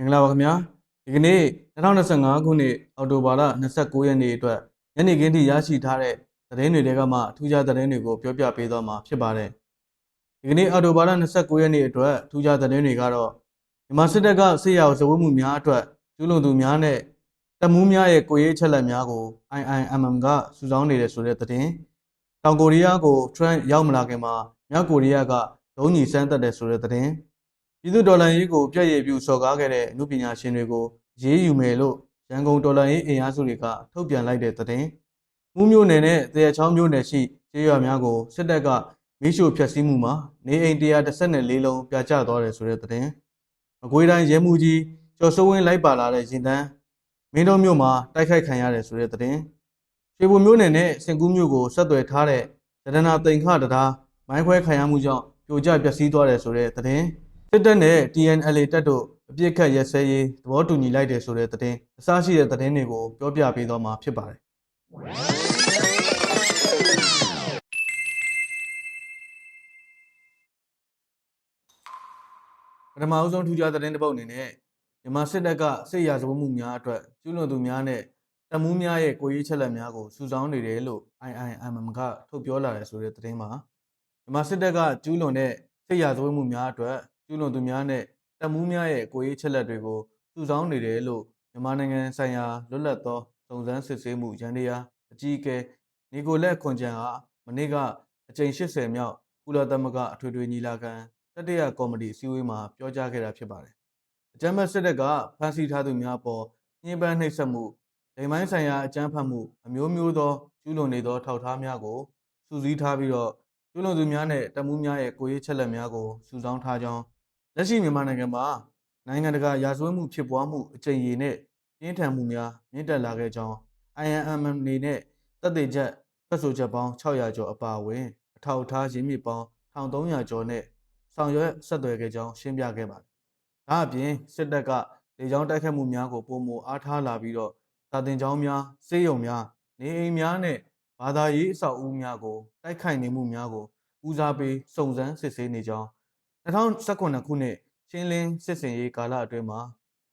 မင်္ဂလာပါခင်ဗျာဒီကနေ့2025ခုနှစ်အောက်တိုဘာလ29ရက်နေ့အတွက်ညနေခင်းထိရရှိထားတဲ့သတင်းတွေတွေကမှထူးခြားသတင်းတွေကိုပြောပြပေးသွားမှာဖြစ်ပါတယ်ဒီကနေ့အောက်တိုဘာလ29ရက်နေ့အတွက်ထူးခြားသတင်းတွေကတော့မြန်မာစစ်တပ်ကစစ်ရာဇဝတ်မှုများအတွက်ကျူးလွန်သူများနဲ့တပ်မှုများရဲ့ကိုယ်ရေးချက်လက်များကို IIMM ကစုဆောင်းနေတယ်ဆိုတဲ့သတင်းတောင်ကိုရီးယားကို Trump ရောက်မလာခင်မှာမြောက်ကိုရီးယားကဒုံးညီစမ်းသက်တယ်ဆိုတဲ့သတင်း ပြည်သူဒေါ်လာရေးကိုပြည့်ရည်ပြုစော်ကားခဲ့တဲ့အမှုပညာရှင်တွေကိုရေးယူမယ်လို့ရန်ကုန်ဒေါ်လာရေးအင်အားစုတွေကထုတ်ပြန်လိုက်တဲ့သတင်း။မှုမျိုးနယ်နဲ့တရချောင်းမျိုးနယ်ရှိကျေးရွာများကိုစစ်တပ်ကမိရှို့ဖျက်ဆီးမှုမှာနေအိမ်114လုံးပြာကျသွားတယ်ဆိုတဲ့သတင်း။မကွေးတိုင်းရဲမှုကြီးကျော်စိုးဝင်းလိုက်ပါလာတဲ့ရင်တန်းမင်းတို့မြို့မှာတိုက်ခိုက်ခံရတယ်ဆိုတဲ့သတင်း။ရွှေဘုံမျိုးနယ်နဲ့စင်ကူးမြို့ကိုဆက်သွယ်ထားတဲ့ရတနာတိန်ခတရားမိုင်းခွဲခံရမှုကြောင့်ပြိုကျပျက်စီးသွားတယ်ဆိုတဲ့သတင်း။ စစ်တပ်နဲ့ TNLA တပ်တို့အပြစ်ခတ်ရက်စဲရေးသဘောတူညီလိုက်တယ်ဆိုတဲ့သတင်းအစရှိတဲ့သတင်းတွေကိုပြောပြပေးသွားမှာဖြစ်ပါတယ်ပထမအဦးဆုံးထူးခြားသတင်းတစ်ပုဒ်အနေနဲ့မြန်မာစစ်တပ်ကစစ်ရာဇဝတ်မှုများအတွက်ကျူးလွန်သူများနဲ့တပ်မှုများရဲ့ကိုယ်ရေးချက်လက်များကိုစုဆောင်းနေတယ်လို့ IIMM ကထုတ်ပြောလာတယ်ဆိုတဲ့သတင်းပါမြန်မာစစ်တပ်ကကျူးလွန်တဲ့စစ်ရာဇဝတ်မှုများအတွက် ကျူးလွန်သူများနဲ့တပ်မှုများရဲ့ကိုယ်ရေးချက်လက်တွေကိုစုဆောင်းနေတယ်လို့မြန်မာနိုင်ငံဆိုင်ရာလွတ်လပ်သောစုံစမ်းစစ်ဆေးမှုရန်တရားအကြီးအကဲနီကိုလက်ခွန်ချန်ဟာမနေ့ကအကြိမ်80မြောက်ကုလသမဂ္ဂအထွေထွေညီလာခံတတိယကော်မတီအစည်းအဝေးမှာပြောကြားခဲ့တာဖြစ်ပါတယ်။အကြမ်းဖက်စစ်တပ်ကဖမ်းဆီးထားသူများပေါ်ညှဉ်းပန်းနှိပ်စက်မှုဒိမ်မိုင်းဆိုင်ရာအကြမ်းဖက်မှုအမျိုးမျိုးသောကျူးလွန်နေသောထောက်ထားများကိုစုစည်းထားပြီးတော့ကျူးလွန်သူများနဲ့တပ်မှုများရဲ့ကိုယ်ရေးချက်လက်များကိုစုဆောင်းထားကြောင်း လက်ရှိမြန်မာနိုင်ငံမှာနိုင်ငံတကာရာဇဝတ်မှုဖြစ်ပွားမှုအကြိမ်ရေနဲ့ပြင်းထန်မှုများမြင့်တက်လာခဲ့ကြောင်း INM အနေနဲ့တပ်တွေချက်ဖက်ဆိုချက်ပေါင်း600ကျော်အပါအဝင်အထောက်အထားရင်းမြစ်ပေါင်း1300ကျော်နဲ့ဆောင်ရွက်ဆက်သွယ်ခဲ့ကြောင်းရှင်းပြခဲ့ပါတယ်။ဒါအပြင်စစ်တပ်ကလေကြောင်းတိုက်ခတ်မှုများကိုပုံမအားထားလာပြီးတော့သာတင်ကျောင်းများစေယုံများနေအိမ်များနဲ့ဘာသာရေးအဆောက်အဦများကိုတိုက်ခိုက်နေမှုများကိုဦးစားပေးစုံစမ်းစစ်ဆေးနေကြောင်း 2019ခုနှစ်ရှင်းလင်းစစ်စင်ရေးကာလအတွင်းမှာ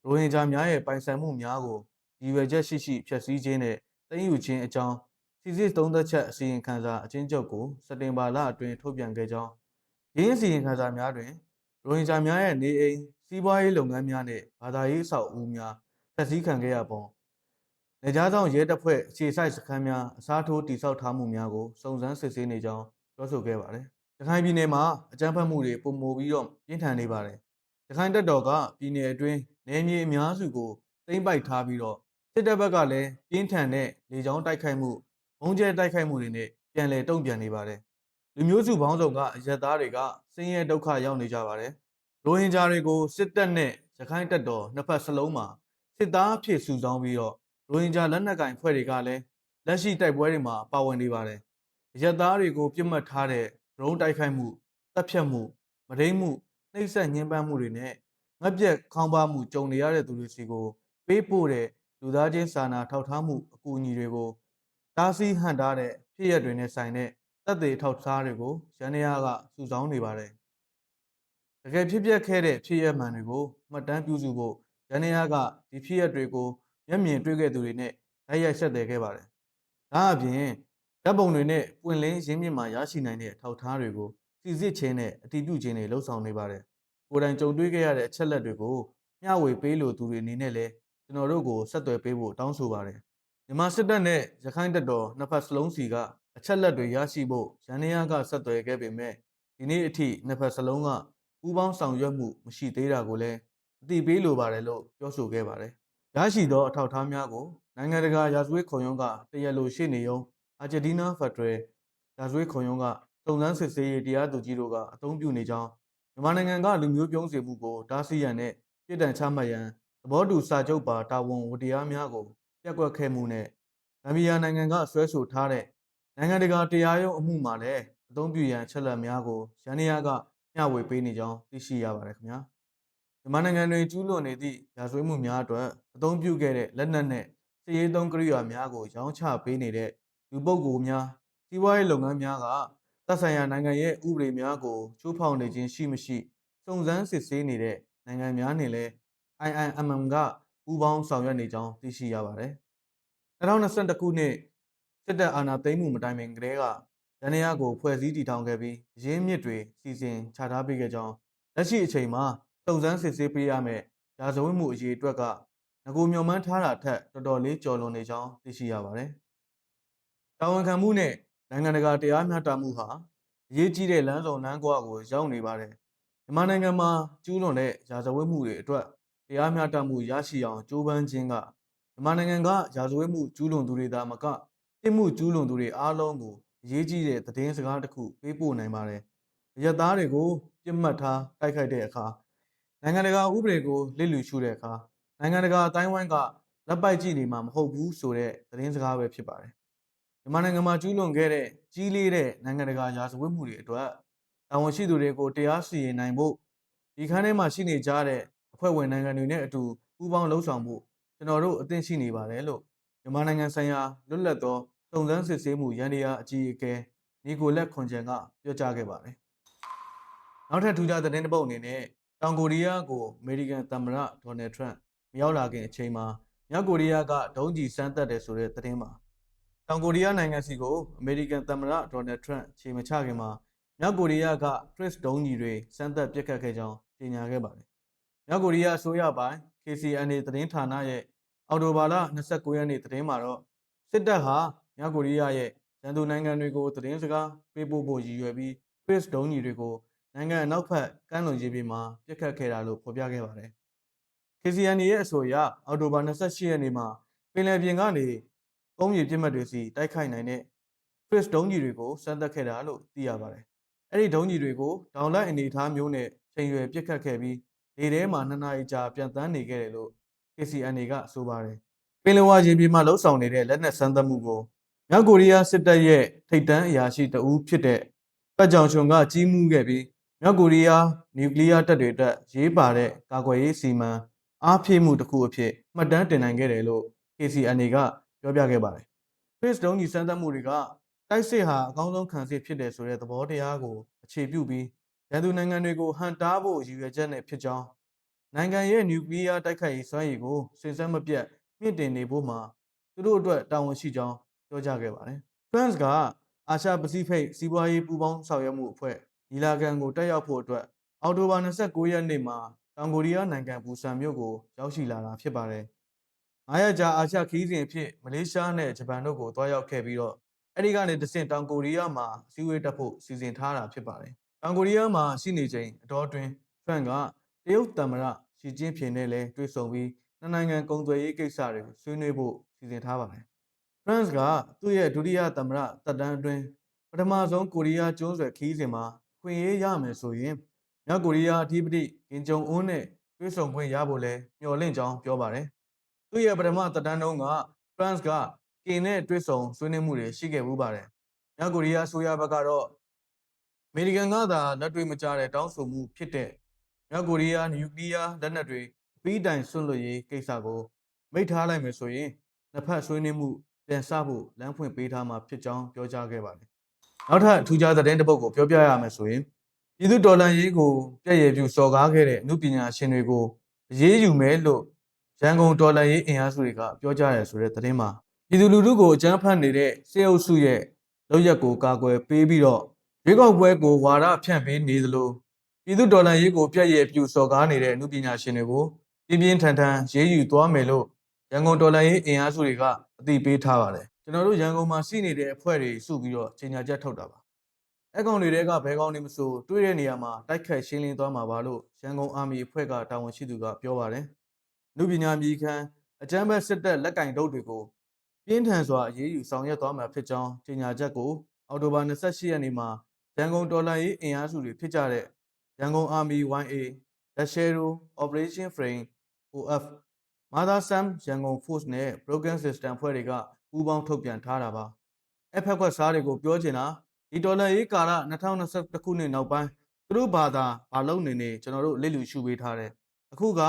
ရိုဟင်ဂျာများရဲ့ပိုင်ဆိုင်မှုများကိုရည်ရွယ်ချက်ရှိရှိဖျက်ဆီးခြင်းနဲ့သိမ်းယူခြင်းအကြောင်းစီစစ်သုံးသက်ချက်အစီရင်ခံစာအချင်းချုပ်ကိုစက်တင်ဘာလအတွင်းထုတ်ပြန်ခဲ့ကြောင်းရင်းအစီရင်ခံစာများတွင်ရိုဟင်ဂျာများရဲ့နေအိမ်စီးပွားရေးလုပ်ငန်းများနဲ့ဘာသာရေးအဆောက်အဦများဖျက်ဆီးခံခဲ့ရပုံနေကြားဆောင်ရဲတပ်ဖွဲ့အခြေစိုက်စခန်းများအစားထိုးတည်ဆောက်ထားမှုများကိုစုံစမ်းစစ်ဆေးနေကြောင်းပြောဆိုခဲ့ပါတယ်။ ရခိုင်ပြည်နယ်မှာအကြမ်းဖက်မှုတွေပုံမိုပြီးတော့ပြင်းထန်နေပါတယ်။ရခိုင်တပ်တော်ကပြည်နယ်အတွင်းနယ်မြေအများစုကိုသိမ်းပိုက်ထားပြီးတော့စစ်တပ်ဘက်ကလည်းပြင်းထန်တဲ့လေကြောင်းတိုက်ခိုက်မှုဘုံကျဲတိုက်ခိုက်မှုတွေနဲ့ပြန်လည်တုံ့ပြန်နေပါတယ်။လူမျိုးစုပေါင်းစုံကအရက်သားတွေကဆင်းရဲဒုက္ခရောက်နေကြပါတယ်။ရိုဟင်ဂျာတွေကိုစစ်တပ်နဲ့ရခိုင်တပ်တော်နှစ်ဖက်စလုံးမှာစစ်သားအဖြစ်စုဆောင်းပြီးတော့ရိုဟင်ဂျာလက်နက်ကင်ဖွဲ့တွေကလည်းလက်ရှိတိုက်ပွဲတွေမှာပါဝင်နေပါတယ်။အရက်သားတွေကိုပြစ်မှတ်ထားတဲ့ ဒရုန်းတိုက်ခိုက်မှုတပ်ဖြတ်မှုမဒိမ့်မှုနှိပ်စက်ညှဉ်းပန်းမှုတွေနဲ့ငှက်ပြက်ခေါင်းပါမှုကြုံနေရတဲ့သူတွေစီကိုပေးပို့တဲ့လူသားချင်းစာနာထောက်ထားမှုအကူအညီတွေကိုတားဆီးဟန်တားတဲ့ဖြစ်ရက်တွေနဲ့ဆိုင်တဲ့တပ်တွေထောက်ထားတွေကိုရန်ရာကစုဆောင်းနေပါတယ်။တကယ်ဖြစ်ပျက်ခဲ့တဲ့ဖြစ်ရက်မှန်တွေကိုမှတ်တမ်းပြုစုဖို့ရန်ရာကဒီဖြစ်ရက်တွေကိုမျက်မြင်တွေ့ခဲ့သူတွေနဲ့တိုက်ရိုက်ဆက်သွယ်ခဲ့ပါတယ်။ဒါအပြင် ဓာတ်ပုံတွေနဲ့ပွင့်လင်းရင်းမြစ်မှာရရှိနိုင်တဲ့အထောက်ထားတွေကိုစီစစ်ခြင်းနဲ့အတည်ပြုခြင်းတွေလှုပ်ဆောင်နေပါတယ်။ကိုယ်တိုင်ကြုံတွေ့ခဲ့ရတဲ့အချက်လက်တွေကိုမျှဝေပေးလို့သူတွေအနေနဲ့လည်းကျွန်တော်တို့ကိုဆက်သွယ်ပေးဖို့တောင်းဆိုပါတယ်။မြန်မာစစ်တပ်နဲ့ရခိုင်တပ်တော်နှစ်ဖက်စလုံးစီကအချက်လက်တွေရရှိဖို့ရန်ရာကဆက်သွယ်ခဲ့ပေမဲ့ဒီနေ့အထိနှစ်ဖက်စလုံးကပူးပေါင်းဆောင်ရွက်မှုမရှိသေးတာကိုလည်းအတိပေးလိုပါတယ်လို့ပြောဆိုခဲ့ပါတယ်။ရရှိသောအထောက်အထားများကိုနိုင်ငံတကာရာဇဝတ်ခုံရုံးကတရားလိုရှိနေုံ အာဂျင်တီးနားဖက်ဒရယ်ရာဇဝတ်ခုံရုံးကစုံစမ်းစစ်ဆေးရေးတရားသူကြီးတို့ကအသုံးပြုနေကြောင်းမြန်မာနိုင်ငံကလူမျိုးပြုံးစေမှုကိုတားဆီးရန်နဲ့ပြည်တံချမှတ်ရန်သဘောတူစာချုပ်ပါတာဝန်ဝတရားများကိုပြက်ကွက်ခဲ့မှုနဲ့ဂမ်ဘီယာနိုင်ငံကဆွဲဆိုထားတဲ့နိုင်ငံတကာတရားရုံးအမှုမှာလည်းအသုံးပြုရန်ချက်လက်များကိုရန်ရာကမျှဝေပေးနေကြောင်းသိရှိရပါတယ်ခင်ဗျာမြန်မာနိုင်ငံတွင်ကျူးလွန်နေသည့်ရာဇဝတ်မှုများအတွက်အသုံးပြုခဲ့တဲ့လက်နက်နဲ့စစ်ရေးသုံးကိရိယာများကိုရောင်းချပေးနေတဲ့ လူပုဂ္ဂိုလ်များစီးပွားရေးလုပ်ငန်းများကသက်ဆိုင်ရာနိုင်ငံရဲ့ဥပဒေများကိုချိုးဖောက်နေခြင်းရှိမရှိစုံစမ်းစစ်ဆေးနေတဲ့နိုင်ငံများနဲ့လည်း IIMM ကပူးပေါင်းဆောင်ရွက်နေကြောင်းသိရှိရပါတယ်။2021ခုနှစ်စစ်တပ်အာဏာသိမ်းမှုမတိုင်မီကတည်းကရန်ရာကိုဖွဲ့စည်းတည်ထောင်ခဲ့ပြီးရင်းမြစ်တွေစီစဉ်ချထားပေးခဲ့ကြောင်းလက်ရှိအချိန်မှာစုံစမ်းစစ်ဆေးပေးရမယ့်ရာဇဝတ်မှုအရေးအတွက်ကငကိုမျော်မှန်းထားတာထက်တော်တော်လေးကျော်လွန်နေကြောင်းသိရှိရပါတယ်။ တာဝန်ခံမှုနဲ့နိုင်ငံတကာတရားမျှတမှုဟာအရေးကြီးတဲ့လမ်းဆောင်လမ်းကွာကိုရောက်နေပါတယ်။မြန်မာနိုင်ငံမှာကျူးလွန်တဲ့ရာဇဝတ်မှုတွေအတွက်တရားမျှတမှုရရှိအောင်ကြိုးပမ်းခြင်းကမြန်မာနိုင်ငံကရာဇဝတ်မှုကျူးလွန်သူတွေသာမကပြစ်မှုကျူးလွန်သူတွေအားလုံးကိုအရေးကြီးတဲ့သတင်းစကားတစ်ခုပေးပို့နိုင်ပါတယ်။ရသားတွေကိုပြစ်မှတ်ထားတိုက်ခိုက်တဲ့အခါနိုင်ငံတကာဥပဒေကိုလစ်လျူရှုတဲ့အခါနိုင်ငံတကာအတိုင်းဝိုင်းကလက်ပိုက်ကြည့်နေမှာမဟုတ်ဘူးဆိုတဲ့သတင်းစကားပဲဖြစ်ပါတယ်။ မြန်မာနိုင်ငံမှာကျူးလွန်ခဲ့တဲ့ကြီးလေးတဲ့နိုင်ငံတကာရာဇဝတ်မှုတွေအတွက်တာဝန်ရှိသူတွေကိုတရားစီရင်နိုင်ဖို့ဒီခန်းထဲမှာရှိနေကြတဲ့အဖွဲ့ဝင်နိုင်ငံတွေနဲ့အတူပူးပေါင်းလှုပ်ဆောင်ဖို့ကျွန်တော်တို့အသင့်ရှိနေပါတယ်လို့မြန်မာနိုင်ငံဆိုင်ရာလွတ်လပ်သောစုံစမ်းစစ်ဆေးမှုရန်တရားအကြီးအကဲနီကိုလက်ခွန်ချန်ကပြောကြားခဲ့ပါတယ်။နောက်ထပ်ထူးခြားသတင်းတစ်ပုဒ်အနေနဲ့တောင်ကိုရီးယားကိုအမေရိကန်သမ္မတဒေါ်နယ်ထရန့်မရောက်လာခင်အချိန်မှာမြောက်ကိုရီးယားကဒုံးကျည်စမ်းသပ်တယ်ဆိုတဲ့သတင်းမှာ တောင်ကိုရီးယားနိုင်ငံစီကိုအမေရိကန်သမ္မတဒေါ်နယ်ထရန့်ခြေမချခင်မှာမြောက်ကိုရီးယားကခရစ်ဒုံးကြီးတွေစမ်းသပ်ပစ်ခတ်ခဲ့ကြောင်းကြေညာခဲ့ပါတယ်။မြောက်ကိုရီးယားအစိုးရပိုင်း KCNA သတင်းဌာနရဲ့အော်တိုဘာလ29ရက်နေ့သတင်းမှာတော့စစ်တပ်ဟာမြောက်ကိုရီးယားရဲ့ရန်သူနိုင်ငံတွေကိုသတင်းစကားပေးပို့ဖို့ရည်ရွယ်ပြီးခရစ်ဒုံးကြီးတွေကိုနိုင်ငံအနောက်ဘက်ကမ်းလွန်ရေးပြင်မှာပစ်ခတ်ခဲ့တာလို့ဖော်ပြခဲ့ပါတယ်။ KCNA ရဲ့အဆိုအရအော်တိုဘာ28ရက်နေ့မှာပင်လယ်ပြင်ကနေ ကုန်းမြေပြစ်မှတ်တွေစီတိုက်ခိုက်နိုင်တဲ့ခရစ်ဒုံးကြီးတွေကိုစမ်းသပ်ခဲ့တာလို့သိရပါတယ်။အဲ့ဒီဒုံးကြီးတွေကိုဒေါင်လိုက်အနေအထားမျိုးနဲ့ချိန်ရွယ်ပစ်ခတ်ခဲ့ပြီးလေထဲမှာနှစ်နာရီကြာပြန်တန်းနေခဲ့တယ်လို့ KCNA ကဆိုပါတယ်။ပင်လယ်ဝါရေပြင်မှာလှုပ်ဆောင်နေတဲ့လက်နက်စမ်းသပ်မှုကိုမြောက်ကိုရီးယားစစ်တပ်ရဲ့ထိပ်တန်းအရာရှိတဦးဖြစ်တဲ့ပတ်ကြောင်ချွန်ကကြီးမှုခဲ့ပြီးမြောက်ကိုရီးယားနျူကလ িয়ার တပ်တွေအတွက်ရေးပါတဲ့ကာကွယ်ရေးစီမံအားဖြည့်မှုတစ်ခုအဖြစ်မှတ်တမ်းတင်နိုင်ခဲ့တယ်လို့ KCNA က ပြောပြခဲ့ပါတယ်။ Face တုံးကြီးစမ်းသပ်မှုတွေကတိုက်စစ်ဟာအကောင်းဆုံးခံစစ်ဖြစ်တယ်ဆိုတဲ့သဘောတရားကိုအခြေပြုပြီးရန်သူနိုင်ငံတွေကိုဟန်တားဖို့ရည်ရွယ်ချက်နဲ့ဖြစ်ကြောင်းနိုင်ငံရဲ့နျူကလ িয়ার တိုက်ခိုက်ရေးစွမ်းရည်ကိုစင်စက်မပြတ်မြင့်တင်နေဖို့မှာသူတို့အတွက်တာဝန်ရှိကြောင်းပြောကြားခဲ့ပါတယ်။ France ကအာရှပစိဖိတ်စီးပွားရေးပူးပေါင်းဆောင်ရွက်မှုအဖွဲ့ညီလာခံကိုတက်ရောက်ဖို့အတွက်အောက်တိုဘာ29ရက်နေ့မှာတောင်ကိုရီးယားနိုင်ငံဘူဆန်မြို့ကိုရောက်ရှိလာတာဖြစ်ပါတယ်။ 9ရက်ကြာအာရှခီးစဉ်အဖြစ်မလေးရှားနဲ့ဂျပန်တို့ကိုတွားရောက်ခဲ့ပြီးတော့အဲဒီကနေတဆင့်တောင်ကိုရီးယားမှာအစည်းအဝေးတက်ဖို့စီစဉ်ထားတာဖြစ်ပါတယ်။တောင်ကိုရီးယားမှာရှိနေချိန်အတော်အတွင်းဖရန့်ကတရုတ်သမ္မတရှီကျင်းဖျင်နဲ့လည်းတွေ့ဆုံပြီးနှစ်နိုင်ငံကုန်သွယ်ရေးကိစ္စတွေဆွေးနွေးဖို့စီစဉ်ထားပါတယ်။ France ကသူ့ရဲ့ဒုတိယသမ္မတတက်တန်းအတွင်းပထမဆုံးကိုရီးယားကျွန်းဆွယ်ခီးစဉ်မှာခွင့်ရေးရမယ်ဆိုရင်မြောက်ကိုရီးယားအဓိပတိကင်ဂျုံအွန်းနဲ့တွေ့ဆုံခွင့်ရဖို့လဲမျှော်လင့်ကြောင်းပြောပါတယ်။ သူ့ရဲ့ပထမတက်တန်းတုန်းက France ကကင်နဲ့တွေ့ဆုံဆွေးနွေးမှုတွေရှိခဲ့မှုပါတယ်။မြောက်ကိုရီးယားအစိုးရဘက်ကတော့အမေရိကန်ကသာလက်တွေ့မကျတဲ့တောင်းဆိုမှုဖြစ်တဲ့မြောက်ကိုရီးယားနျူကလ িয়ার လက်နက်တွေပြီးတိုင်ဆွန့်လွတ်ရေးကိစ္စကိုမိတ်ထားလိုက်မယ်ဆိုရင်နှစ်ဖက်ဆွေးနွေးမှုပြန်ဆဖို့လမ်းဖွင့်ပေးထားမှာဖြစ်ကြောင်းပြောကြားခဲ့ပါတယ်။နောက်ထပ်ထူးခြားသတင်းတစ်ပုဒ်ကိုပြောပြရမယ်ဆိုရင်ပြည်သူတော်လှန်ရေးကိုပြည့်ရည်ပြူစော်ကားခဲ့တဲ့အမှုပညာရှင်တွေကိုအရေးယူမယ်လို့ ရန်ကုန်တော်လှန်ရေးအင်အားစုတွေကပြောကြားရဆိုတဲ့သတင်းမှာပြည်သူလူထုကိုအကြမ်းဖက်နေတဲ့စေအုပ်စုရဲ့လောက်ရက်ကိုကာကွယ်ပေးပြီးတော့ရွေးကောက်ပွဲကိုဝါဒဖြန့်ပေးနေသလိုပြည်သူတော်လှန်ရေးကိုပြည့်ရည်ပြူစော်ကားနေတဲ့အမှုပညာရှင်တွေကိုပြင်းပြင်းထန်ထန်ရေးယူသွားမယ်လို့ရန်ကုန်တော်လှန်ရေးအင်အားစုတွေကအသိပေးထားပါတယ်ကျွန်တော်တို့ရန်ကုန်မှာရှိနေတဲ့အဖွဲ့တွေစုပြီးတော့ကြေညာချက်ထုတ်တာပါအကောင်တွေတဲကဘဲကောင်တွေမဆိုတွေ့တဲ့နေရာမှာတိုက်ခိုက်ရှင်းလင်းသွားမှာပါလို့ရန်ကုန်အာမီအဖွဲ့ကတာဝန်ရှိသူကပြောပါတယ် လူပညာမြေခံအကြမ်းဖက်စစ်တပ်လက်ကင်တုပ်တွေကိုပြင်းထန်စွာအရေးယူဆောင်ရွက်သွားမှာဖြစ်ကြောင်းကြေညာချက်ကိုအော်တိုဘာ28ရက်နေ့မှာရန်ကုန်တော်လှန်ရေးအင်အားစုတွေဖြစ်ကြတဲ့ရန်ကုန်အာမီ YA လက်ရှယ်ရို Operation Frame OF Mother Sam ရန်ကုန် Force နဲ့ Broken System ဖွဲ့တွေကပူးပေါင်းထုတ်ပြန်ထားတာပါအဖက်ခွက်စားတွေကိုပြောချင်တာဒီဒေါ်လာရေးကာလ2021ခုနှစ်နောက်ပိုင်းသူတို့ဘာသာဘာလုပ်နေနေကျွန်တော်တို့လစ်လူရှုပေးထားတယ်အခုက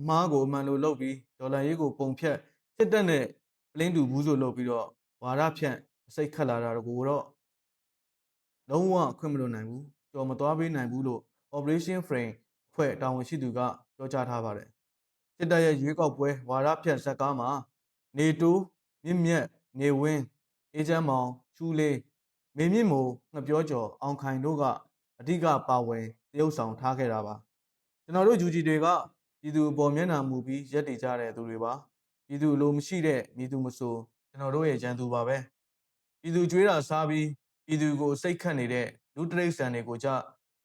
အမားကိုအမှန်လို့လုပ်ပြီးဒေါ်လာရေးကိုပုံဖြတ်စစ်တပ်နဲ့ပလင်းတူဘူးဆိုလုပ်ပြီးတော့ဝါရဖြန့်စိတ်ခတ်လာတာကိုတော့လုံးဝခွင့်မလွန်နိုင်ဘူးကြော်မသွားပေးနိုင်ဘူးလို့ Operation Frame ဖွဲ့တာဝန်ရှိသူကပြောကြားထားပါတယ်စစ်တပ်ရဲ့ရွေးကောက်ပွဲဝါဒဖြန့်ဇက်ကားမှာနေတိုးမြင့်မြတ်နေဝင်းအေဂျင့်မောင်ချူလေးမေမြင့်မို့ငှက်ပြောကျော်အောင်ခိုင်တို့ကအဓိကပါဝင်တရုပ်ဆောင်ထားခဲ့တာပါကျွန်တော်တို့ယူဂျီတွေက ပြည်သူအပေါ်မျက်နှာမူပြီးရက်တည်ကြတဲ့သူတွေပါပြည်သူအလိုမရှိတဲ့မည်သူမဆိုကျွန်တော်တို့ရဲ့ကြံသူပါပဲပြည်သူကြွေးတာစားပြီးပြည်သူကိုစိတ်ခတ်နေတဲ့လူတရိတ်ဆန်တွေကိုကြ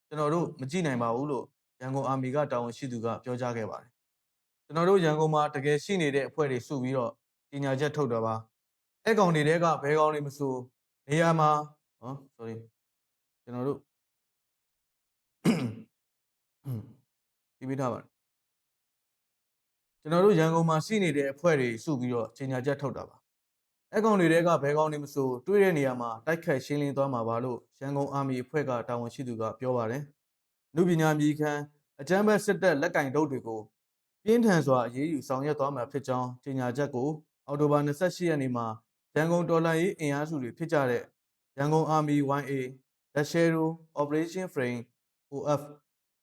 ကျွန်တော်တို့မကြည့်နိုင်ပါဘူးလို့ရန်ကုန်အာမီကတာဝန်ရှိသူကပြောကြားခဲ့ပါတယ်ကျွန်တော်တို့ရန်ကုန်မှာတကယ်ရှိနေတဲ့အဖွဲ့တွေစုပြီးတော့ကြီးညာချက်ထုတ်တော့ပါအဲ့ကောင်တွေတဲကဘဲကောင်တွေမဆိုနေရာမှာဟော sorry ကျွန်တော်တို့ဒီမိထားပါ ကျွန်တော်တို့ရန်ကုန်မှာရှိနေတဲ့အဖွဲ့တွေစုပြီးတော့ကြီးညာချက်ထုတ်တာပါအဲ့ကောင်တွေတဲကဘဲကောင်တွေမဆိုတွေ့တဲ့နေရာမှာတိုက်ခတ်ရှင်းလင်းသွားမှာပါလို့ရန်ကုန်အာမီအဖွဲ့ကတာဝန်ရှိသူကပြောပါတယ်လူပညာမြေခံအကြမ်းဖက်စစ်တပ်လက်ကင်တုပ်တွေကိုပြင်းထန်စွာအရေးယူဆောင်ရွက်သွားမှာဖြစ်ကြောင်းကြေညာချက်ကိုအောက်တိုဘာ28ရက်နေ့မှာရန်ကုန်တော်လှန်ရေးအင်အားစုတွေဖြစ်ကြတဲ့ရန်ကုန် Army 1A, The Shadow, Operation Frame, OF,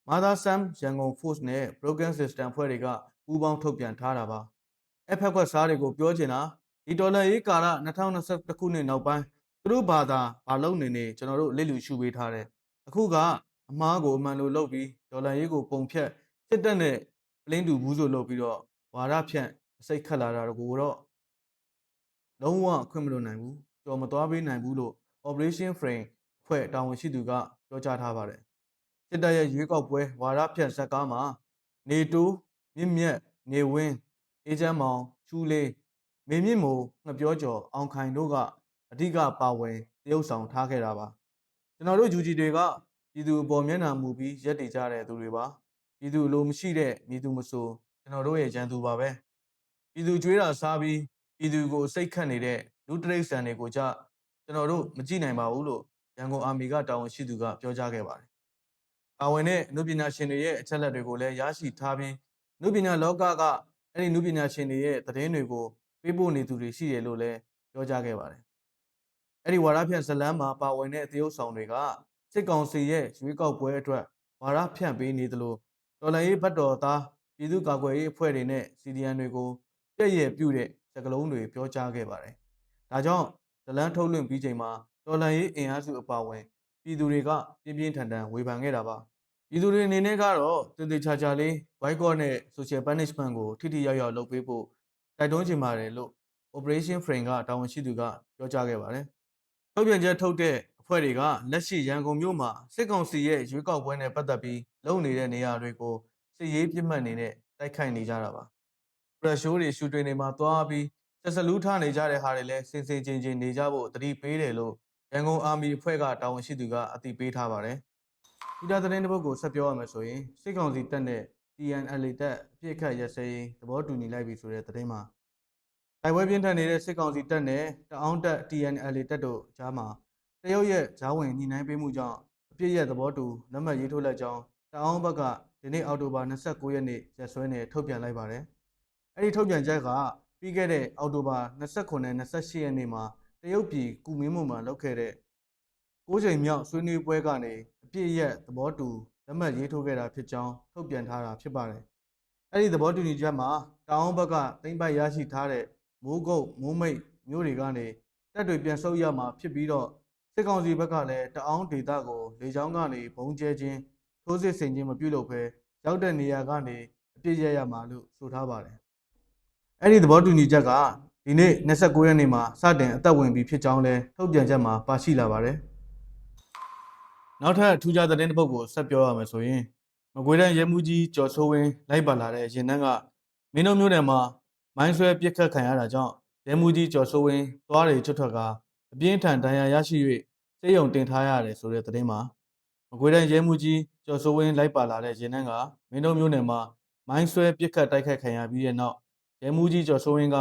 Mother Sam ရန်ကုန် Force နဲ့ Broken System ဖွဲ့တွေက ပူးပေါင်းထုတ်ပြန်ထားတာပါ။အဖက်ခွက်စားတွေကိုပြောချင်တာဒီတော်လှန်ရေးကာလ2021ခုနှစ်နောက်ပိုင်းသူတို့ဘာသာဘာလုပ်နေနေကျွန်တော်တို့လစ်လူရှုပေးထားတယ်။အခုကအမားကိုအမှန်လို့လုပ်ပြီးဒေါ်လာရေးကိုပုံဖြတ်စစ်တပ်နဲ့ပလင်းတူဘူးဆိုလုပ်ပြီးတော့ဝါရဖြန့်အစိတ်ခတ်လာတာကိုတော့လုံးဝအခွင့်မလွန်နိုင်ဘူးကြော်မသွားပေးနိုင်ဘူးလို့ Operation Frame ဖွဲ့တာဝန်ရှိသူကပြောကြားထားပါတယ်စစ်တပ်ရဲ့ရွေးကောက်ပွဲဝါရဖြန့်ဇက်ကားမှာနေတိုး မြင့်မြတ်နေဝင်းအေဂျင့်မောင်ချူလေးမေမြင့်မို့ငှက်ပြောကျော်အောင်ခိုင်တို့ကအဓိကပါဝင်တရုပ်ဆောင်ထားခဲ့တာပါကျွန်တော်တို့ယူဂျီတွေကပြည်သူအပေါ်မျက်နှာမူပြီးရက်တည်ကြတဲ့သူတွေပါပြည်သူအလိုမရှိတဲ့မည်သူမဆိုကျွန်တော်တို့ရဲ့ကြံသူပါပဲပြည်သူကြွေးတာစားပြီးပြည်သူကိုစိတ်ခတ်နေတဲ့လူတရိတ်ဆန်တွေကိုကြကျွန်တော်တို့မကြည့်နိုင်ပါဘူးလို့ရန်ကုန်အာမီကတာဝန်ရှိသူကပြောကြားခဲ့ပါတယ်။ပါဝင်တဲ့အနုပညာရှင်တွေရဲ့အချက်အလက်တွေကိုလည်းရရှိထားပြီးအ နုပညာလောကကအဲ့ဒီအနုပညာရှင်တွေရဲ့သတင်းတွေကိုပေးပို့နေသူတွေရှိတယ်လို့လည်းပြောကြားခဲ့ပါတယ်။အဲ့ဒီဝါရဖြန့်ဇလန်းမှာပါဝင်တဲ့သရုပ်ဆောင်တွေကစစ်ကောင်စီရဲ့ရွေးကောက်ပွဲအတွက်ဝါရဖြန့်ပေးနေသလိုတော်လှန်ရေးဘတ်တော်သားပြည်သူ့ကာကွယ်ရေးအဖွဲ့တွေနဲ့ CDN တွေကိုပြည့်ရပြုတဲ့စကလုံးတွေပြောကြားခဲ့ပါတယ်။ဒါကြောင့်ဇလန်းထုတ်လွှင့်ပြီးချိန်မှာတော်လှန်ရေးအင်အားစုအပါအဝင်ပြည်သူတွေကပြင်းပြင်းထန်ထန်ဝေဖန်ခဲ့တာပါ။ ပြည်သူတွေအနေနဲ့ကတော့တည်တည်ချာချာလေး boycott နဲ့ social punishment ကိုထိထိရောက်ရောက်လုပ်ပေးဖို့တိုက်တွန်းချင်ပါတယ်လို့ Operation Frame ကတာဝန်ရှိသူကပြောကြားခဲ့ပါတယ်။ထုတ်ပြန်ချက်ထုတ်တဲ့အဖွဲ့တွေကလက်ရှိရန်ကုန်မြို့မှာစစ်ကောင်စီရဲ့ရွေးကောက်ပွဲနဲ့ပတ်သက်ပြီးလုပ်နေတဲ့နေရာတွေကိုစစ်ရေးပြစ်မှတ်နေနဲ့တိုက်ခိုက်နေကြတာပါ။ပရက်ရှိုးတွေရှူတွေနေမှာသွားပြီးဆက်စလူးထားနေကြတဲ့ဟာတွေလည်းစင်စင်ချင်းချင်းနေကြဖို့တတိပေးတယ်လို့ရန်ကုန်အာမီအဖွဲ့ကတာဝန်ရှိသူကအသိပေးထားပါတယ်။ ဒီတာသတင်းတစ်ပုဒ်ကိုဆက်ပြောရမယ်ဆိုရင်စစ်ကောင်စီတပ်နဲ့ TNL တပ်အပြစ်ခတ်ရစဲရေးသဘောတူညီလိုက်ပြီဆိုတဲ့သတင်းမှာတိုက်ပွဲပြင်းထန်နေတဲ့စစ်ကောင်စီတပ်နဲ့တအောင်းတပ် TNL တပ်တို့ကြားမှာတရုတ်ရဲ့ဂျားဝင်ညှိနှိုင်းပေးမှုကြောင့်အပြစ်ရဲ့သဘောတူလက်မှတ်ရေးထိုးလိုက်ကြောင်းတအောင်းဘက်ကဒီနေ့အောက်တိုဘာ29ရက်နေ့ရက်စွဲနဲ့ထုတ်ပြန်လိုက်ပါတယ်။အဲ့ဒီထုတ်ပြန်ချက်ကပြီးခဲ့တဲ့အောက်တိုဘာ29နဲ့28ရက်နေ့မှာတရုတ်ပြည်ကုမင်းမှုမှာလုပ်ခဲ့တဲ့၉ချိန်မြောက်ဆွေးနွေးပွဲကနေအ ပြစ်ရဲ့သဘောတူလက်မှတ်ရေးထိုးခဲ့တာဖြစ်ကြောင်းထုတ်ပြန်ထားတာဖြစ်ပါတယ်။အဲ့ဒီသဘောတူညီချက်မှာတောင်ဘက်ကသိမ့်ပိုက်ရရှိထားတဲ့မိုးကုတ်မိုးမိတ်မျိုးတွေကနေတပ်တွေပြန်ဆုတ်ရမှာဖြစ်ပြီးတော့စစ်ကောင်စီဘက်ကလည်းတအောင်းဒေသကိုလေကြောင်းကနေဘုံကျဲခြင်းထိုးစစ်ဆင်ခြင်းမပြုလုပ်ဘဲရောက်တဲ့နေရာကနေအပြစ်ရရမှာလို့ဆိုထားပါတယ်။အဲ့ဒီသဘောတူညီချက်ကဒီနေ့29ရက်နေ့မှာစတင်အသက်ဝင်ပြီဖြစ်ကြောင်းလဲထုတ်ပြန်ချက်မှာပါရှိလာပါတယ်။ နောက်ထပ်ထူးခြားသတင်းတစ်ပုဒ်ကိုဆက်ပြောရမယ်ဆိုရင်မကွေးတိုင်းရဲမှုကြီးကျော်စိုးဝင်းလိုက်ပါလာတဲ့ရင်နှန်းကမင်းတို့မျိုးနယ်မှာမိုင်းဆွဲပစ်ခတ်ခံရတာကြောင့်ရဲမှုကြီးကျော်စိုးဝင်းသွားတွေချွတ်ထွက်ကအပြင်းထန်ဒဏ်ရာရရှိ၍စေယုံတင်ထားရတယ်ဆိုတဲ့သတင်းမှာမကွေးတိုင်းရဲမှုကြီးကျော်စိုးဝင်းလိုက်ပါလာတဲ့ရင်နှန်းကမင်းတို့မျိုးနယ်မှာမိုင်းဆွဲပစ်ခတ်တိုက်ခတ်ခံရပြီးတဲ့နောက်ရဲမှုကြီးကျော်စိုးဝင်းက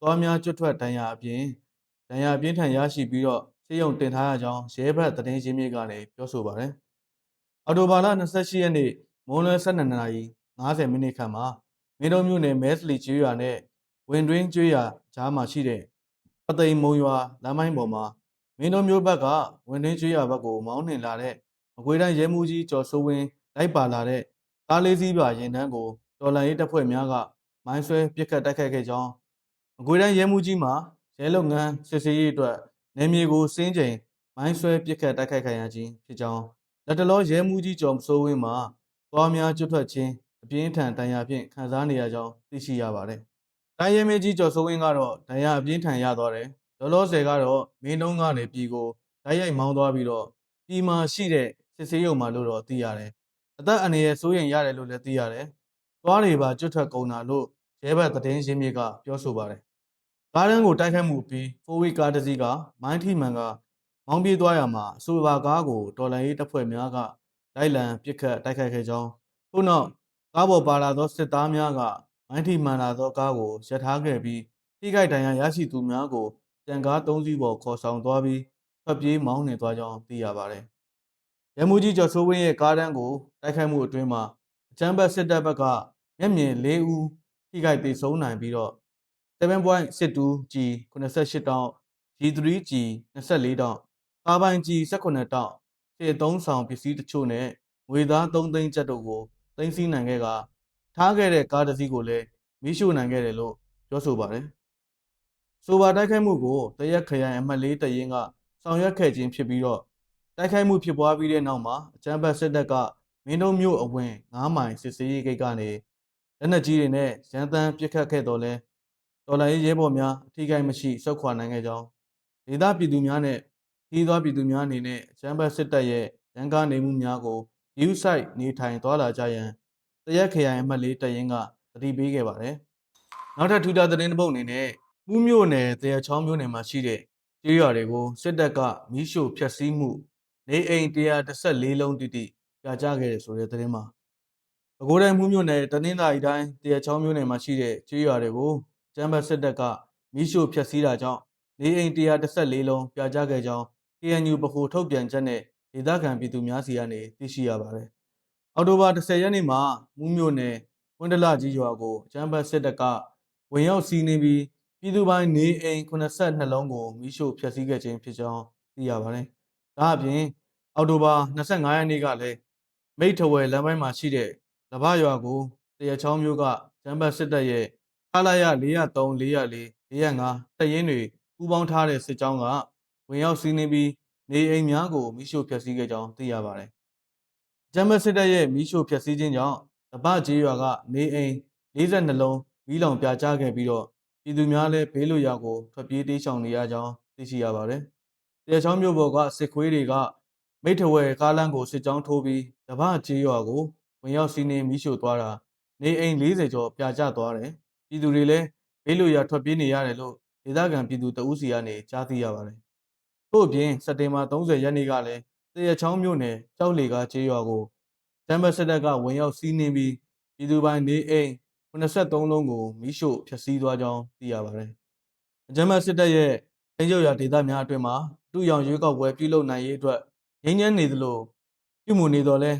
သွားများကျွတ်ထွက်ဒဏ်ရာအပြင်ဒဏ်ရာပြင်းထန်ရရှိပြီးတော့ စေယုံတင်ထားရကြောင်းရဲဘက်သတင်းရင်းမြစ်ကလည်းပြောဆိုပါတယ်။အော်တိုဘာလ28ရက်နေ့မွန်းလွဲ12နာရီ50မိနစ်ခန့်မှာမင်းတို့မျိုးနယ်မဲစလီကျွော်နဲ့ဝင်တွင်းကျွော်ကြားမှာရှိတဲ့ပသိမ်မုံရွာလမ်းမိုင်းပေါ်မှာမင်းတို့မျိုးဘက်ကဝင်တွင်းကျွော်ဘက်ကိုမောင်းနှင်လာတဲ့မကွေးတိုင်းရဲမှုကြီးကျော်စိုးဝင်းလိုက်ပါလာတဲ့ကားလေးစီးပါရင်တန်းကိုတော်လန်ရေးတပ်ဖွဲ့များကမိုင်းဆွဲပစ်ခတ်တိုက်ခိုက်ခဲ့ကြောင်းအကွေတိုင်းရဲမှုကြီးမှာရဲလုပ်ငန်းစစ်ဆေးရေးအတွက် နေမြေကိုစင်းချိန်မိုင်းဆွဲပစ်ခတ်တိုက်ခိုက်ခံရခြင်းဖြစ်ကြောင်းလက်တလောရဲမှုကြီးကျော်မစိုးဝင်းမှာသွားများကျွတ်ထွက်ခြင်းအပြင်းထန်တန်ရာဖြင့်ခံစားနေရကြောင်းသိရှိရပါတယ်။တိုင်းရဲမင်းကြီးကျော်စိုးဝင်းကတော့ဒဏ်ရာအပြင်းထန်ရသွားတယ်။လောလောဆယ်ကတော့မင်းတုံးကနေပြည်ကိုဓာတ်ရိုက်မောင်းသွားပြီးတော့ပြည်မှာရှိတဲ့စစ်ဆေးရုံမှာလို့တော့သိရတယ်။အသက်အန္တရာယ်စိုးရိမ်ရတယ်လို့လည်းသိရတယ်။သွားတွေပါကျွတ်ထွက်ကုန်တာလို့ရဲဘက်သတင်းရင်းမြစ်ကပြောဆိုပါတယ်။ ကားတန်းကိုတိုက်ခိုက်မှုပြီးဖိုးဝီကားတစ်စီးကမိုင်းထီမန်ကမောင်းပြေးသွားရမှာအဆိုပါကားကိုတော်လန်ရေးတပ်ဖွဲ့များကလိုက်လံပစ်ခတ်တိုက်ခိုက်ခဲ့ကြောင်းထို့နောက်ကားပေါ်ပါလာသောစစ်သားများကမိုင်းထီမှန်လာသောကားကိုရပ်ထားခဲ့ပြီးထိခိုက်ဒဏ်ရာရရှိသူများကိုတန်ကား၃စီးပေါ်ခေါ်ဆောင်သွားပြီးထွက်ပြေးမောင်းနှင်သွားကြောင်းသိရပါတယ်။ရမူကြီးကျော်စိုးဝင်းရဲ့ကားတန်းကိုတိုက်ခိုက်မှုအတွင်းမှာအချမ်းဘတ်စစ်တပ်ဘက်ကမျက်မြင်၄ဦးထိခိုက်ဒေဆုံးနိုင်ပြီးတော့ 7.62G 88တောင် G3G 24တောင်ကားပိုင်း G 18တောင်ခြေသုံးဆောင်ပစ္စည်းတချို့နဲ့ငွေသား3သိန်းကျပ်တို့ကိုသိမ်းဆည်းနိုင်ခဲ့ကထားခဲ့တဲ့ကားတစ်စီးကိုလည်းမိရှို့နိုင်ခဲ့တယ်လို့ပြောဆိုပါတယ်။ဆိုပါတိုက်ခိုက်မှုကိုတရက်ခရိုင်အမှတ်၄တရင်ကဆောင်ရွက်ခဲ့ခြင်းဖြစ်ပြီးတော့တိုက်ခိုက်မှုဖြစ်ပွားပြီးတဲ့နောက်မှာအကြမ်းဖက်စစ်တပ်ကမင်းတို့မျိုးအဝင်9မိုင်စစ်စေးရေးဂိတ်ကနေလက်နက်ကြီးတွေနဲ့ရန်တမ်းပစ်ခတ်ခဲ့တော့လဲ တော်လိုင်းရဲဘော်များအထိကိမရှိဆုတ်ခွာနိုင်ခဲ့ကြောင်းဒေသပြည်သူများနဲ့ကြီးသွားပြည်သူများအနေနဲ့အကြမ်းဖက်စစ်တပ်ရဲ့ရန်ကားနေမှုများကိုယူဆိုင်နေထိုင်သွားလာကြရန်တရက်ခရိုင်အမှတ်လေးတရင်ကတတိပေးခဲ့ပါတယ်။နောက်ထပ်ထူးခြားသတင်းတစ်ပုဒ်အနေနဲ့မှုမြို့နယ်တရချောင်းမြို့နယ်မှာရှိတဲ့ကျေးရွာတွေကိုစစ်တပ်ကမီးရှို့ဖျက်ဆီးမှုနေအိမ်114လုံးတိတိပြကြခဲ့တယ်ဆိုတဲ့သတင်းမှာပဲခူးတိုင်းမှုမြို့နယ်တနင်္သာရီတိုင်းတရချောင်းမြို့နယ်မှာရှိတဲ့ကျေးရွာတွေကို ကျမ်းဘတ်စစ်တပ်ကမီးရှို့ဖျက်ဆီးတာကြောင့်နေအိမ်114လုံးပြကြခဲ့ကြောင်း KNU ပခုထုတ်ပြန်ချက်နဲ့ဒေသခံပြည်သူများစီကနေသိရှိရပါတယ်။အော်တိုဘာ10ရက်နေ့မှာမူးမြို့နယ်ဝင်းဒလကြီးရွာကိုကျမ်းဘတ်စစ်တပ်ကဝင်ရောက်စီးနင်းပြီးပြည်သူပိုင်းနေအိမ်82လုံးကိုမိရှို့ဖျက်ဆီးခဲ့ခြင်းဖြစ်ကြောင်းသိရပါတယ်။ဒါအပြင်အော်တိုဘာ25ရက်နေ့ကလည်းမိထဝယ်လမ်းပိုင်းမှာရှိတဲ့လဘရွာကိုတရချောင်းမျိုးကကျမ်းဘတ်စစ်တပ်ရဲ့ ခလာရ403 404 405တရင်တွေပူးပေါင်းထားတဲ့စစ်ကြောင်းကဝင်ရောက်စီးနင်းပြီးနေအိမ်များကိုမိရှို့ဖျက်ဆီးခဲ့ကြောင်းသိရပါတယ်။ဂျမ်မတ်စစ်တပ်ရဲ့မိရှို့ဖျက်ဆီးခြင်းကြောင့်တပကျေးရွာကနေအိမ်42လုံးမီးလောင်ပြာကျခဲ့ပြီးတော့ပြည်သူများလည်းဘေးလွတ်ရာကိုထွက်ပြေးတိမ်းရှောင်နေရကြောင်းသိရှိရပါတယ်။တရားချောင်းမြို့ပေါ်ကစစ်ခွေးတွေကမိထဝယ်ကားလမ်းကိုစစ်ကြောင်းထိုးပြီးတပကျေးရွာကိုဝင်ရောက်စီးနင်းမိရှို့သွားတာနေအိမ်40ကျော်ပြာကျသွားတယ်။ ပြည်သူတွေလည်းဘေးလွတ်ရာထွက်ပြေးနေရတယ်လို့ဒေသခံပြည်သူတအုပ်စီကနေကြားသိရပါတယ်။ထို့အပြင်စက်တင်ဘာ30ရက်နေ့ကလည်းတရချောင်းမြို့နယ်ကြောက်လေကားကျေးရွာကိုတမ်ဘတ်စစ်တပ်ကဝင်ရောက်စီးနင်းပြီးပြည်သူပိုင်းနေအိမ်83လုံးကိုမိရှို့ဖျက်ဆီးသွားကြောင်းသိရပါတယ်။အကြမ်းဖက်စစ်တပ်ရဲ့ထိန်းချုပ်ရာဒေသများအတွင်းမှာတူရောင်ရွေးကောက်ပွဲပြုလုပ်နိုင်ရေးအတွက်ငင်းညမ်းနေသလိုပြုမှုနေတော်လဲ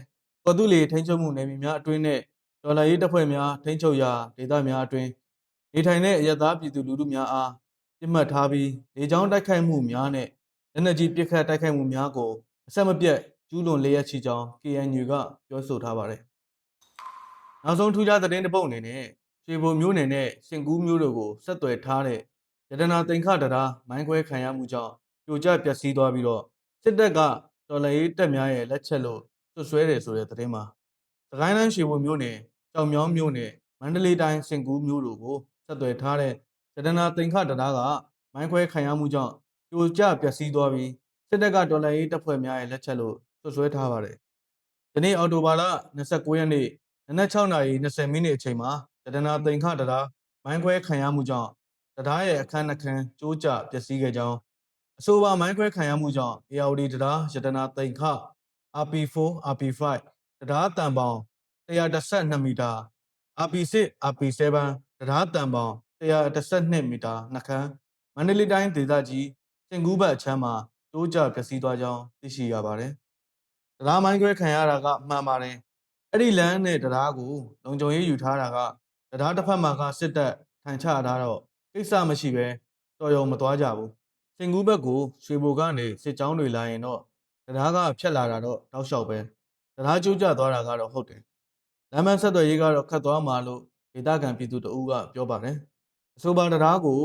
ကော်တူလီထိန်းချုပ်မှုနယ်မြေများအတွင်းနဲ့ ဒေါ်လာရေးတပ်ဖွဲ့များထိန်းချုပ်ရာဒေသများအတွင်းနေထိုင်တဲ့အရသာပြည်သူလူထုများအားပြစ်မှတ်ထားပြီးလေကြောင်းတိုက်ခိုက်မှုများနဲ့လက်နက်ကြီးပစ်ခတ်တိုက်ခိုက်မှုများကိုအဆက်မပြတ်ကျူးလွန်လျက်ရှိကြောင်း KNU ကပြောဆိုထားပါတယ်။နောက်ဆုံးထူးခြားသတင်းတစ်ပုဒ်အနေနဲ့ရွှေဘုံမျိုးနယ်နဲ့စင်ကူးမျိုးတို့ကိုဆက်သွယ်ထားတဲ့ရတနာတင်ခတရားမိုင်းခွဲခံရမှုကြောင့်ပြိုကျပျက်စီးသွားပြီးတော့စစ်တပ်ကတော်လှန်ရေးတပ်များရဲ့လက်ချက်လို့ဆွဆွဲတယ်ဆိုတဲ့သတင်းမှာစကိုင်းတိုင်းရွှေဘုံမျိုးနယ် ကြောင်မြောင်းမျိုးနယ်မန္တလေးတိုင်းစင်ကူးမျိုးတို့ကိုဆက်သွယ်ထားတဲ့ရတနာတင်ခတရားကမိုင်းခွဲခံရမှုကြောင့်ပြိုကျပျက်စီးသွားပြီးစစ်တပ်ကတော်လှန်ရေးတပ်ဖွဲ့များရဲ့လက်ချက်လို့ဆွဆွဲထားပါတယ်။ဒီနေ့အော်တိုဘာလ29ရက်နေ့နနက်6:20မိနစ်အချိန်မှာရတနာသိန်ခတရားမိုင်းခွဲခံရမှုကြောင့်တရားရဲ့အခန်းနှခန်းကျိုးကျပျက်စီးခဲ့ကြောင်းအဆိုပါမိုင်းခွဲခံရမှုကြောင့် AOD တရားရတနာသိန်ခ RP4 RP5 တရားတန်ပေါင် 112မီတာ RP6 RP7 တရားတန်ပေါင်112မီတာနှခမ်းမန္တလေးတိုင်းဒေသကြီးစင်ကူးဘက်အချမ်းမှာတိုးကြပျက်စီးသွားကြောင်းသိရှိရပါတယ်။တရားမိုင်းခွဲခံရတာကမှန်ပါတယ်။အဲ့ဒီလမ်းနဲ့တရားကိုလုံခြုံရေးယူထားတာကတရားတစ်ဖက်မှာကစစ်တပ်ထိုင်ချထားတော့ကိစ္စမရှိပဲတော်ရုံမသွားကြဘူး။စင်ကူးဘက်ကိုရွှေဘိုကနေစစ်ကြောင်းတွေလာရင်တော့တရားကဖြတ်လာတာတော့တောက်လျှောက်ပဲ။တရားကျိုးကျသွားတာကတော့ဟုတ်တယ်။ လမ်းမဆက်သွယ်ရေးကတော့ခတ်သွားမှာလို့ဒေသခံပြည်သူတဦးကပြောပါတယ်အဆိုပါတရားကို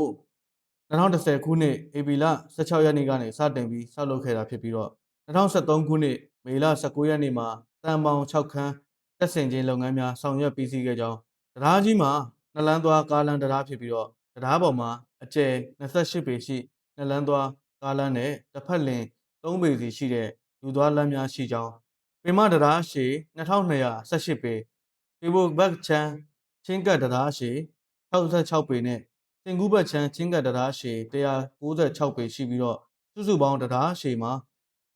2010ခုနှစ်ဧပြီလ16ရက်နေ့ကနေစတင်ပြီးဆောက်လုပ်ခဲ့တာဖြစ်ပြီးတော့2013ခုနှစ်မေလ19ရက်နေ့မှာတန်ပေါင်6ခန်းတက်ဆင်ခြင်းလုပ်ငန်းများဆောင်ရွက်ပြီးစီးခဲ့ကြောင်းတရားကြီးမှာနှစ်လမ်းသွားကားလမ်းတရားဖြစ်ပြီးတော့တရားပေါ်မှာအကျယ်28ပေရှိနှစ်လမ်းသွားကားလမ်းနဲ့တစ်ဖက်လင်3ပေစီရှိတဲ့လူသွားလမ်းများရှိကြောင်းပင်မတရားရှည်2218ပေ ဒီဘုတ်ဘက်ချမ်းချင်းကတ်တရားရှည်66ပေနဲ့စင်ကူးဘတ်ချမ်းချင်းကတ်တရားရှည်196ပေရှိပြီးတော့စုစုပေါင်းတရားရှည်မှာ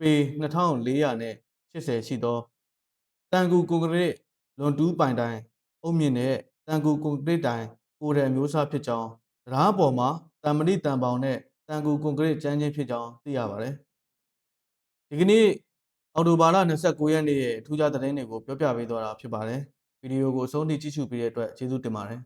ပေ2400နဲ့80ရှိသောတန်ကူကွန်ကရစ်လွန်တူးပိုင်တိုင်အုံမြင့်နဲ့တန်ကူကွန်ကရစ်တိုင်ကိုယ်တယ်မျိုးစားဖြစ်ကြောင်းတရားပေါ်မှာတံမဏိတန်ပေါင်နဲ့တန်ကူကွန်ကရစ်ကျန်းချင်းဖြစ်ကြောင်းသိရပါတယ်ဒီကနေ့အော်တိုဘာလ29ရက်နေ့ရဲ့ထူးခြားသတင်းတွေကိုပြောပြပေးသွားတာဖြစ်ပါတယ် ဗီဒီယိုကိုအဆုံးထိကြည့်ရှုပေးတဲ့အတွက်ကျေးဇူးတင်ပါတယ်